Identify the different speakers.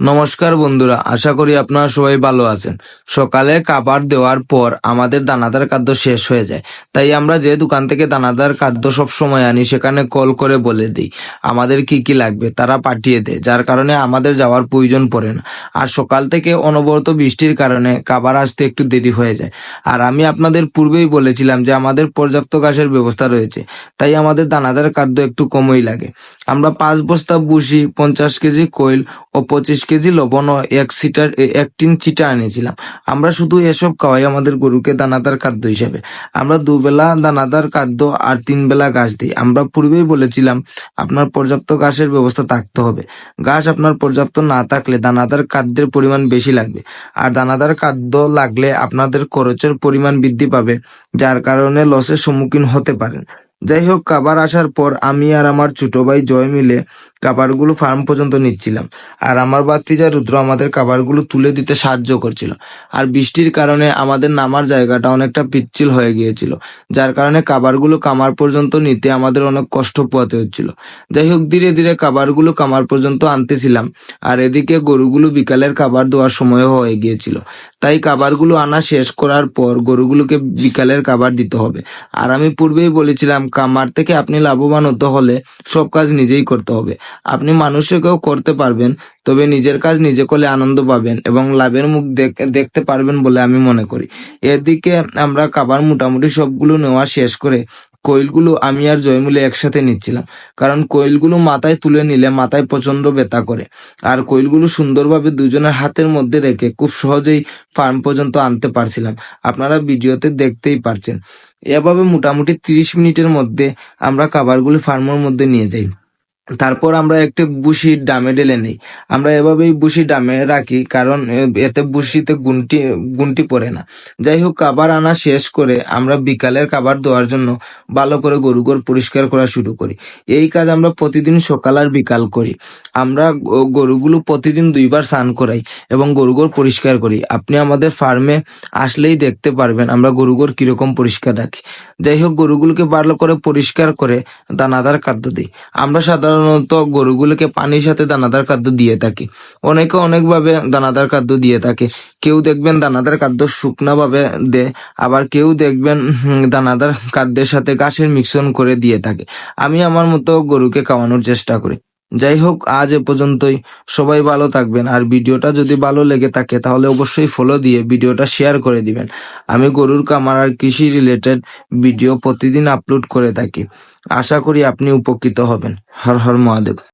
Speaker 1: নমস্কার বন্ধুরা, আশা করি আপনারা সবাই ভালো আছেন। সকালে খাবার দেওয়ার পর আমাদের দানাদার খাদ্য শেষ হয়ে যায়। তাই আমরা যে দোকান থেকে দানাদার খাদ্য সব সময় আনি, সেখানে কল করে বলে দিই, আমাদের কি কি লাগবে তারা পাঠিয়ে দেয়, যার কারণে আমাদের যাওয়ার প্রয়োজন পড়ে না। আর সকাল থেকে অনবরত বৃষ্টির কারণে খাবার আসতে একটু দেরি হয়ে যায়। আর আমি আপনাদের পূর্বেই বলেছিলাম যে আমাদের পর্যাপ্ত ঘাসের ব্যবস্থা রয়েছে, তাই আমাদের দানাদার খাদ্য একটু কমই লাগে। আমরা পাঁচ বস্তা বুসি পঞ্চাশ কেজি কোয়েল ও পঁচিশ কেজি লবণ ও এক সিটার এক টিন চিটা এনেছিলাম আমরা শুধু এসব খাওয়াই আমাদের গরুকে দানাদার খাদ্য হিসেবে। আমরা দুবেলা দানাদার খাদ্য আর তিন বেলা ঘাস দিই। আমরা পূর্বেই বলেছিলাম, আপনার পর্যাপ্ত ঘাসের ব্যবস্থা থাকতে হবে। ঘাস আপনার পর্যাপ্ত না থাকলে দানাদার খাদ্যের পরিমাণ বেশি লাগবে। আর দানাদার খাদ্য লাগলে আপনাদের খরচের পরিমাণ বৃদ্ধি পাবে, যার কারণে লসের সম্মুখীন হতে পারেন। যাই হোক কাবার আসার পর আমি আর আমার ছোট ভাই জয় মিলে খাবারগুলো ফার্ম পর্যন্ত নিচ্ছিলাম। আর আমার বাতিজা রুদ্র আমাদের খাবারগুলো তুলে দিতে সাহায্য করছিল। আর বৃষ্টির কারণে আমাদের নামার জায়গাটা অনেকটা পিচ্ছিল হয়ে গিয়েছিল, যার কারণে খাবারগুলো কামার পর্যন্ত নিতে আমাদের অনেক কষ্ট পোয়াতে হচ্ছিল। যাই হোক ধীরে ধীরে খাবারগুলো কামার পর্যন্ত আনতেছিলাম, আর এদিকে গরুগুলো বিকালের খাবার দেওয়ার সময় হয়ে গিয়েছিল। তাই খাবারগুলো আনা শেষ করার পর গরুগুলোকে বিকালের খাবার দিতে হবে। আর আমি পূর্বেই বলেছিলাম কামার থেকে আপনি লাভবান হতে হলে সব কাজ নিজেই করতে হবে। আপনি মানুষকেও করতে পারবেন, তবে নিজের কাজ নিজে করলে আনন্দ পাবেন এবং লাভের মুখ দেখ- দেখতে পারবেন বলে আমি মনে করি। এদিকে আমরা কাবার মোটামুটি সবগুলো নেওয়া শেষ করে কোয়েলগুলো আমি আর জয়মুলে একসাথে নিচ্ছিলাম। কারণ কোয়েলগুলো মাথায় তুলে নিলে মাথায় প্রচণ্ড ব্যথা করে। আর কোয়েলগুলো সুন্দরভাবে দুজনের হাতের মধ্যে রেখে খুব সহজেই ফার্ম পর্যন্ত আনতে পারছিলাম। আপনারা ভিডিওতে দেখতেই পারছেন। এভাবে মোটামুটি তিরিশ মিনিটের মধ্যে আমরা কাবারগুলি ফার্মের মধ্যে নিয়ে যাই। তারপর আমরা একটি বুসি ডামে ঢেলে নিই। আমরা এভাবেই বুসি ডামে রাখি, কারণ এতে বুসিতে গুনটি গুনটি পড়ে না। যাই হোক খাবার আনা শেষ করে আমরা বিকালের খাবার দেওয়ার জন্য ভালো করে গরুঘর পরিষ্কার করা শুরু করি। এই কাজ আমরা প্রতিদিন সকাল আর বিকাল করি। আমরা গরুগুলো প্রতিদিন দুইবার স্নান করাই এবং গরুঘর পরিষ্কার করি। আপনি আমাদের ফার্মে আসলেই দেখতে পারবেন আমরা গরুঘর কীরকম পরিষ্কার রাখি। যাই হোক গরুগুলোকে ভালো করে পরিষ্কার করে দানাদার খাদ্য দিই। আমরা সাধারণত গরুগুলোকে পানির সাথে দানাদার খাদ্য দিয়ে থাকে। অনেকে অনেকভাবে দানাদার খাদ্য দিয়ে থাকে। কেউ দেখবেন দানাদার খাদ্য শুকনা ভাবে দেয়, আবার কেউ দেখবেন দানাদার খাদ্যের সাথে ঘাসের মিশ্রণ করে দিয়ে থাকে। আমি আমার মতো গরুকে খাওয়ানোর চেষ্টা করি। যাই হোক আজ এ পর্যন্তই। সবাই ভালো থাকবেন। আর ভিডিওটা যদি ভালো লেগে থাকে, তাহলে অবশ্যই ফলো দিয়ে ভিডিওটা শেয়ার করে দিবেন। আমি গরুর কামার আর কৃষি রিলেটেড ভিডিও প্রতিদিন আপলোড করে থাকি। আশা করি আপনি উপকৃত হবেন। হর হর মহাদেব।